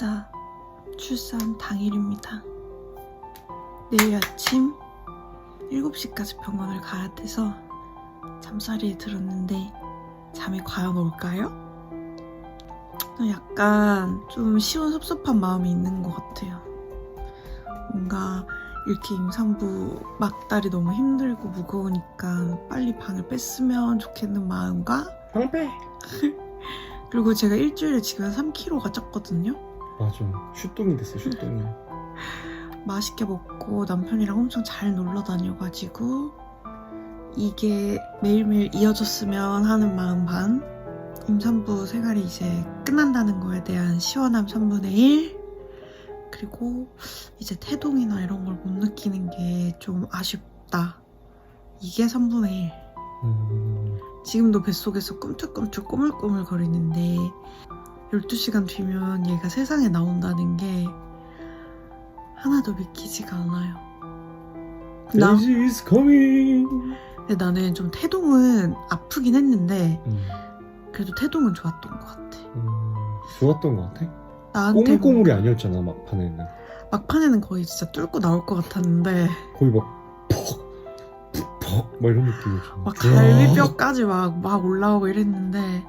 진짜 출산 당일입니다. 내일 아침 7시까지 병원을 가야 돼서 잠자리에 들었는데 잠이 과연 올까요? 약간 좀 시원 섭섭한 마음이 있는 것 같아요. 뭔가 이렇게 임산부 막달이 너무 힘들고 무거우니까 빨리 방을 뺐으면 좋겠는 마음과 방패 그리고 제가 일주일에 지금 한 3kg가 쪘거든요. 맞아 슈똥이 됐어 슈똥이. 맛있게 먹고 남편이랑 엄청 잘 놀러 다녀가지고 이게 매일매일 이어졌으면 하는 마음 반 임산부 생활이 이제 끝난다는 거에 대한 시원함 3분의 1 그리고 이제 태동이나 이런 걸 못 느끼는 게 좀 아쉽다. 이게 3분의 1 음, 지금도 뱃속에서 꿈틀꿈틀 꼬물꼬물 거리는데 12시간 뒤면 얘가 세상에 나온다는 게 하나도 믿기지가 않아요. 나, Daisy is coming. 근데 나는 좀 태동은 아프긴 했는데 음, 그래도 태동은 좋았던 것 같아. 음, 좋았던 것 같아? 나한테 뭐 꼬물꼬물이 아니었잖아 막판에는. 막판에는 거의 진짜 뚫고 나올 것 같았는데 거의 막퍽퍽막 이런 느낌이었잖아. 막 갈비뼈까지 막, 막 올라오고 이랬는데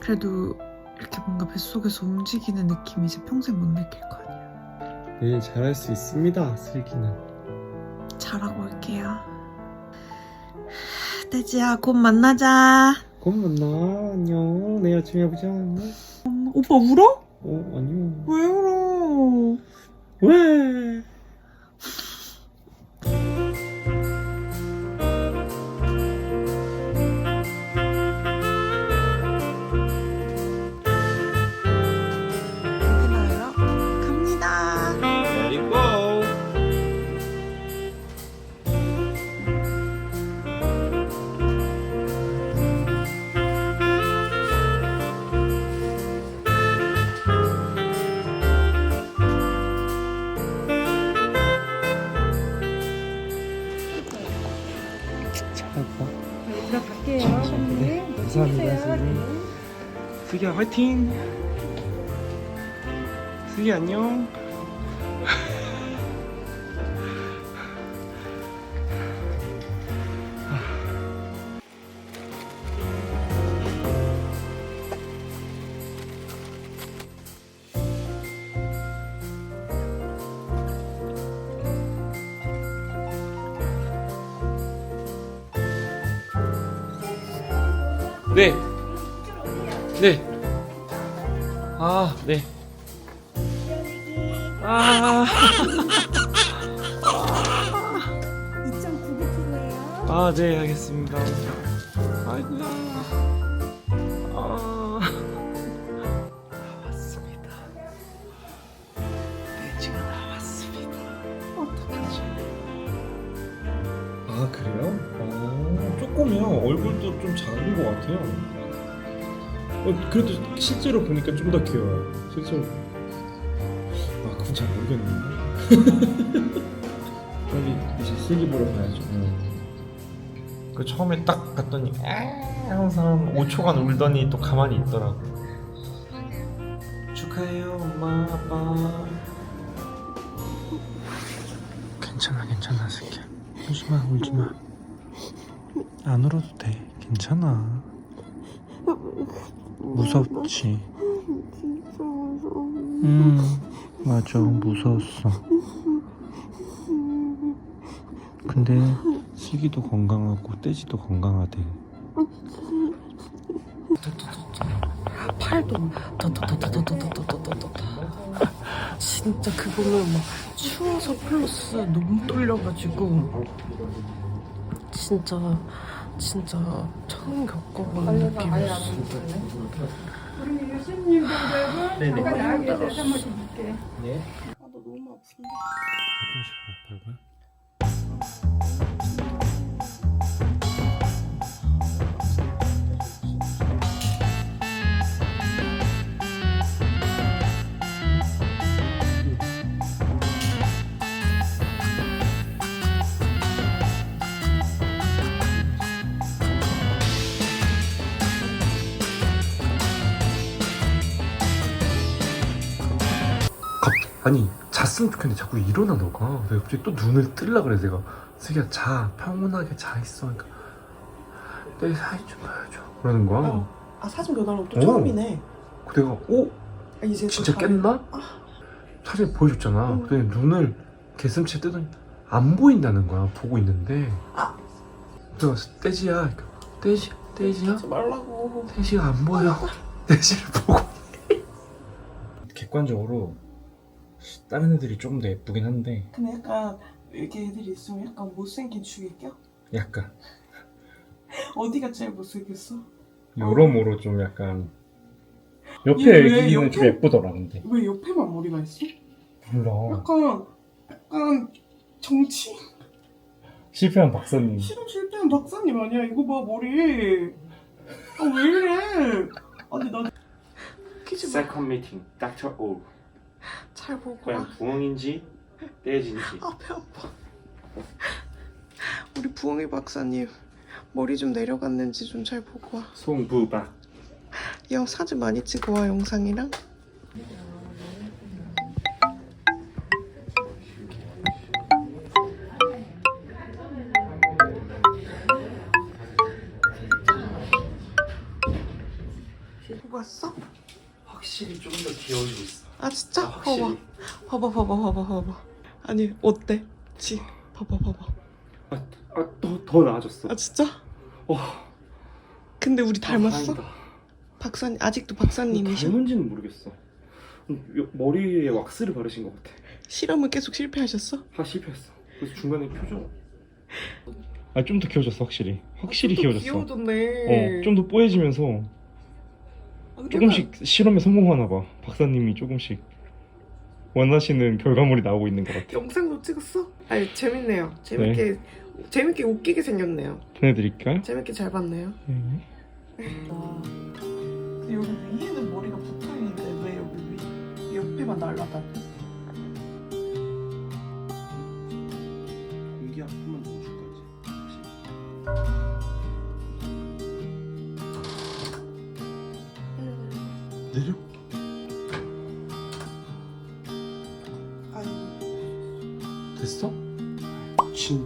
그래도 이렇게 뭔가 뱃속에서 움직이는 느낌이 이제 평생 못 느낄 거 아니야. 네 잘할 수 있습니다 슬기는 잘하고 올게요. 돼지야, 곧 만나자. 곧 만나 안녕 내일 아침에 보자 안녕 오빠 울어? 어 아니요 왜 울어? 왜 감사합니다, 선생님. 슬기야 화이팅! 슬기 안녕. 네. 네. 아, 네. 아, 2.99kg예요. 아, 네, 알겠습니다. 아이고야. 아, 얼굴도 좀 작은 것 같아요. 어, 그래도 실제로 보니까 좀 더 귀여워요. 실제로. 아, 그건 잘 모르겠네. 빨리 이제 슬기 보러 가야죠. 그 처음에 딱 갔더니 에 항상 5초간 울더니 또 가만히 있더라고. 축하해요, 엄마, 아빠. 괜찮아, 괜찮아, 슬기야. 울지 마, 울지 마. 안 울어도 돼. 괜찮아. 무섭지. 음, 맞아, 무서웠어. 근데 슬기도 건강하고 떼지도 건강하대. 팔도 더더더더더더더더더더 진짜 그거는 막 추워서 플러스 너무 떨려가지고 진짜 진짜 처음 겪어보는 느낌이었어. 우리 유신님들. 잠깐 나와 계세요. 한번 줄게. 네. 나도 너무 아픈데. 가끔씩 아파요. 아니 잤으면 좋겠는데 자꾸 일어나 너가 내가 갑자기 또 눈을 뜰라 그래 내가 슬기야 자 평온하게 자 있어 그러니까 내 사진 좀 보여줘 그러는 거야 어. 아 사진 변화로 또 오. 처음이네. 그 내가 오 아, 이제 또 진짜 잘- 깼나? 사진 보여줬잖아 응. 근데 눈을 개슴치 뜨더니 안 보인다는 거야 보고 있는데 아. 내가 떼지야 그러니까, 떼지 떼지야 하지 말라고. 떼지가 안 보여 떼지를 보고 객관적으로 다른 애들이 조금 더 예쁘긴 한데 근데 약간 이렇게 애들이 있으면 약간 못생긴 축이 껴? 약간 어디가 제일 못생겼어? 여러모로 좀 약간 얘 옆에 왜 애기는 좀 옆에? 예쁘더라 근데 왜 옆에만 머리가 있어? 몰라 약간 약간 정치 실패한 박사님 실험 실패한 박사님 아니야? 이거 봐 머리. 아왜 이래? 아니 나 마. Second meeting, Dr. O. 잘 보고 과연 와. 부엉인지 떼진지. 아 배 아파. 우리 부엉이 박사님 머리 좀 내려갔는지 좀 잘 보고 와. 송부박. 형 사진 많이 찍어 와 영상이랑. 왔어? 확실히 좀더 귀여워지고 있어. 아 진짜? 아, 확실히. 봐봐 봐봐 봐봐 봐봐 봐봐 아니 어때? 지 봐봐 봐봐 아, 더, 더 나아졌어. 아 진짜? 와. 근데 우리 닮았어? 아, 다행이다. 박사님 아직도 박사님이셔? 닮은지는 모르겠어. 음, 요- 머리에 왁스를 바르신 것 같아. 실험은 계속 실패하셨어? 다 실패했어. 그래서 중간에 표정. 아좀 더 귀여워졌어 확실히 확실히 좀더 귀여워졌어 귀여워졌네 어좀 더 뽀얘지면서 아, 조금씩 실험에 성공하나 봐 박사님이 조금씩 원하시는 결과물이 나오고 있는 것 같아 영상도 찍었어? 아니 재밌네요 재밌게 재밌게 웃기게 생겼네요 보내드릴까요? 재밌게 잘 봤네요 네. 근데 여기 위에는 머리가 붙어 있는데 왜 여기 위 옆에만 날라다녀?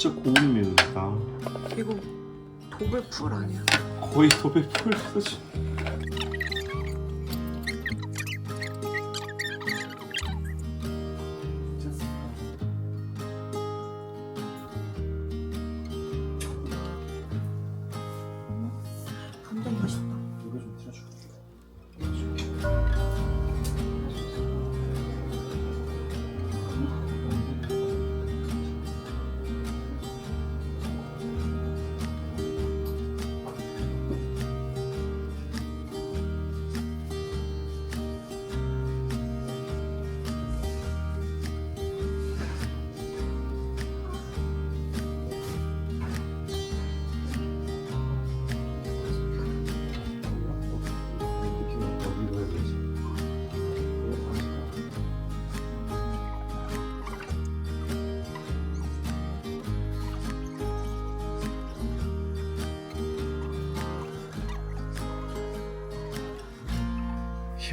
진짜 면이다 이거 도배 풀 아니야? 거의 도배 풀 수준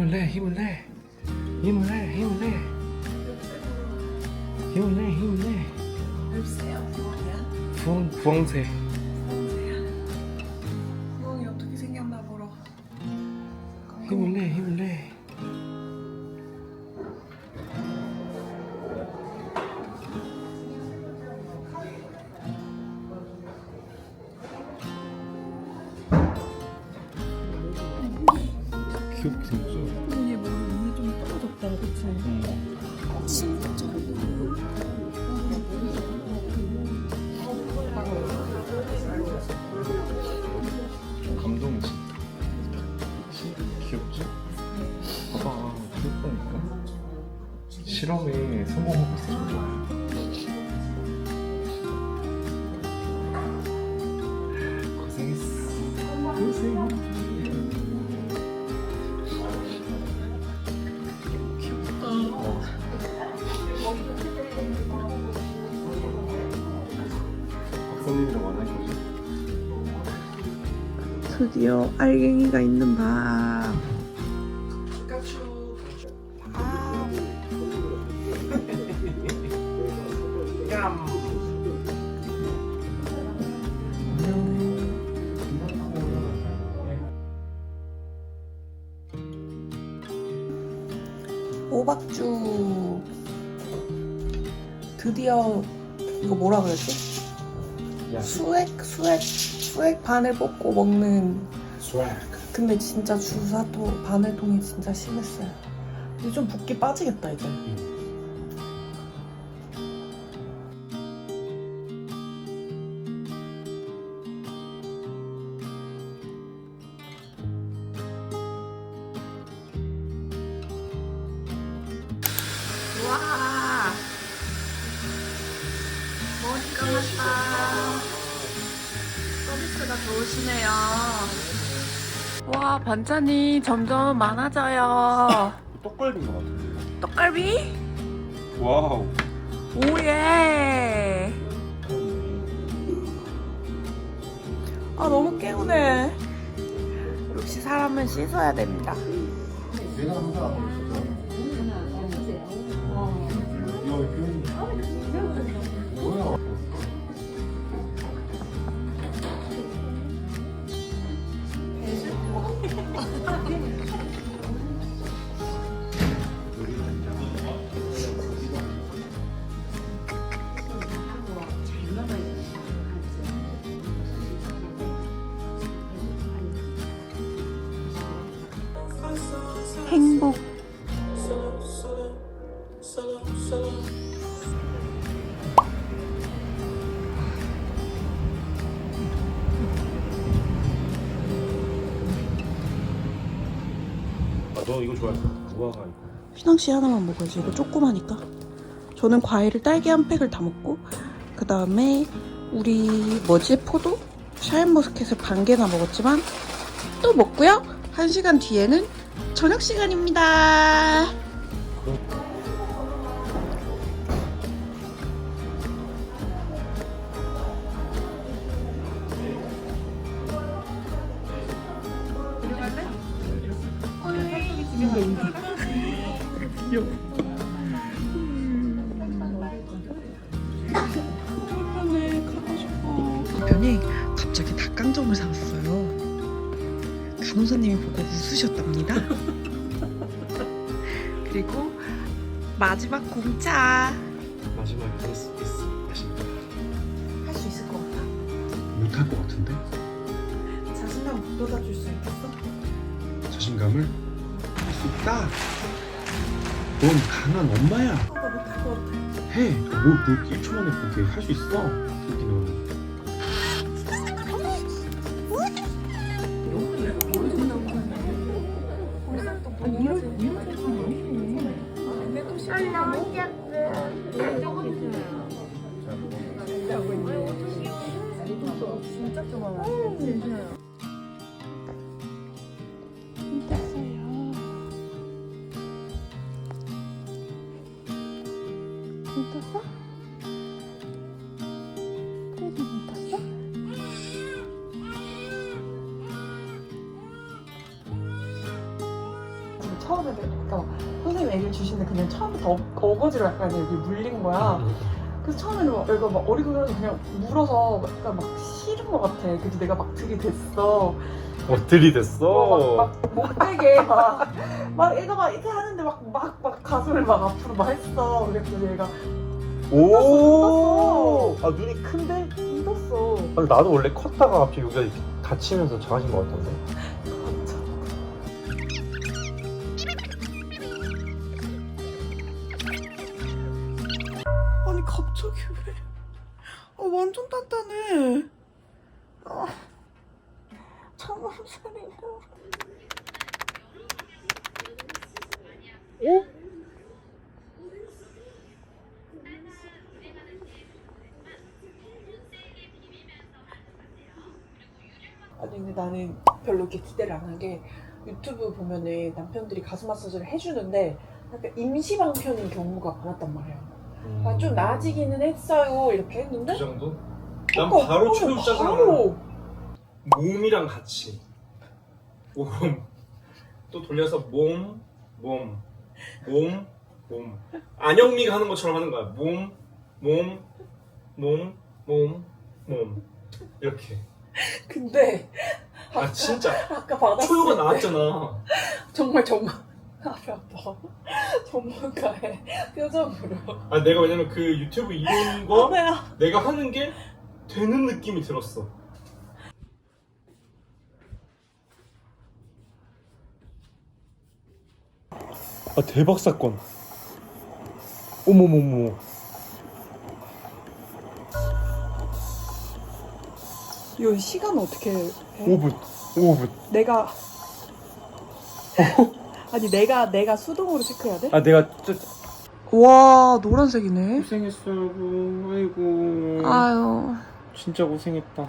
힘을 내 힘을 내. 힘을 내 힘을 내. 힘을 내 힘을 내. 부엉 부엉새 실험에 성공하고 있어. 고생했어. 고생. 드디어 알갱이가 있는 밥 호박죽. 드디어 이거 뭐라 그랬지? 야, 수액 수액 수액 바늘 뽑고 먹는. 스웩. 근데 진짜 주사통 바늘통이 진짜 심했어요. 이제 좀 붓기 빠지겠다 이제. 와 감았다. 서비스가 좋으시네요. 와 반찬이 점점 많아져요. 떡갈비인 것 같은데. 떡갈비? 와우. 오예. 아 너무 개운해. 역시 사람은 씻어야 됩니다. 행복. 아, 너 이거 좋아했어. 무화과 이거. 휘낭시 하나만 먹어야지. 이거 조그마니까. 저는 과일을 딸기 한 팩을 다 먹고 그 다음에 우리 뭐지 포도? 샤인머스켓을 반 개나 먹었지만 또 먹고요. 한 시간 뒤에는 저녁 시간입니다. 간호사님이 보고 웃으셨답니다. 그리고 마지막 공짜 마지막에 됐어. 됐어. 맛있다. 할수 있을 것 같아. 못할 것 같은데? 자신감 북돋아 줄 수 있겠어? 자신감을 할 수 있다. 넌 강한 엄마야. 나 못할 것 같아. 해. 뭐, 뭐 1초 만에 그렇게 할 수 있어. 처음에 주시는데 그냥 처음부터 어, 어거지로 약간 여기 물린 거야. 그래서 처음에는 막 애가 막 어리둥절해서 그냥 물어서 약간 막 싫은 것 같아. 그래서 내가 막 들이댔어. 어, 들이댔어. 어, 막, 막 못되게 막, 막 애가 막 이렇게 하는데 막, 막, 막 가슴을 막 앞으로 막 했어. 그랬더니 얘가 오! 아, 눈이 큰데? 묻었어. 아니, 나도 원래 컸다가 갑자기 여기가 이렇게 다치면서 작아진 것 같은데. 갑자기 왜? 아 완전 단단해. 아, 참음살이야. 어? 아니 근데 나는 별로 이렇게 기대를 안 한 게 유튜브 보면은 남편들이 가슴 마사지를 해주는데 약간 임시 방편인 경우가 많았단 말이야. 아, 좀 나아지기는 했어요. 이렇게 했는데. 그 정도? 어, 난 바로 어, 초육자잖아. 바로. 몸이랑 같이. 몸. 또 돌려서 몸, 몸, 몸, 몸. 안영미가 하는 것처럼 하는 거야. 몸, 몸, 몸, 몸, 몸. 이렇게. 근데 아 진짜 아까 받았을 초요가 때 나왔잖아. 정말 정말 알아봐. 전문가의 표정으로. 아 내가 왜냐면 그 유튜브 거 뭐야? 내가 하는 게 되는 느낌이 들었어. 아 대박 사건. 어머머머. 이 시간 어떻게 해? 5분. 5분. 내가 아니 내가 내가 수동으로 체크해야 돼? 아 내가 저, 와 노란색이네. 고생했어 여보. 아이고. 아유 진짜 고생했다.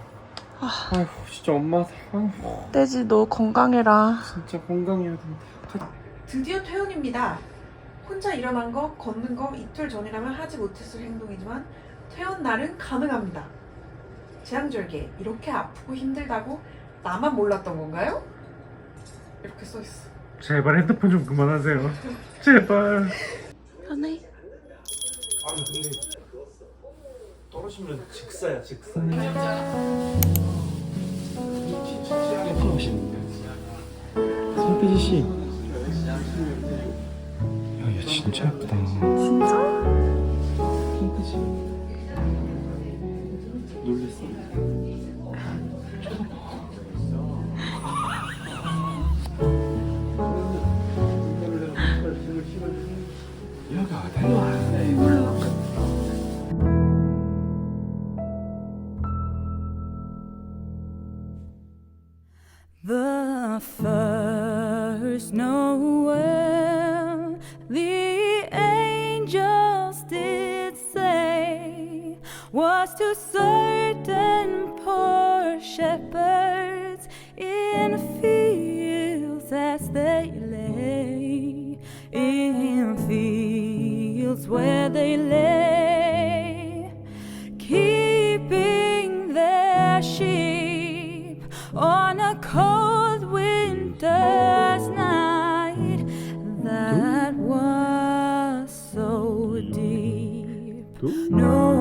아이고 진짜 엄마. 아이고 떼지 너 건강해라. 진짜 건강해야 된다. 드디어 퇴원입니다. 혼자 일어난 거, 걷는 거 이틀 전이라면 하지 못했을 행동이지만 퇴원 날은 가능합니다. 재앙절개 이렇게 아프고 힘들다고 나만 몰랐던 건가요? 이렇게 써 있어. 제발 핸드폰 좀 그만하세요. 제발. 편해. 아니 근데 떨어지면 직사야 직사. 예쁜 옷인데. 손태지 씨. 야, 얘 진짜 예쁘다. 진짜? Certain poor shepherds in fields as they lay, in fields where they lay keeping their sheep on a cold winter's night that was so deep. No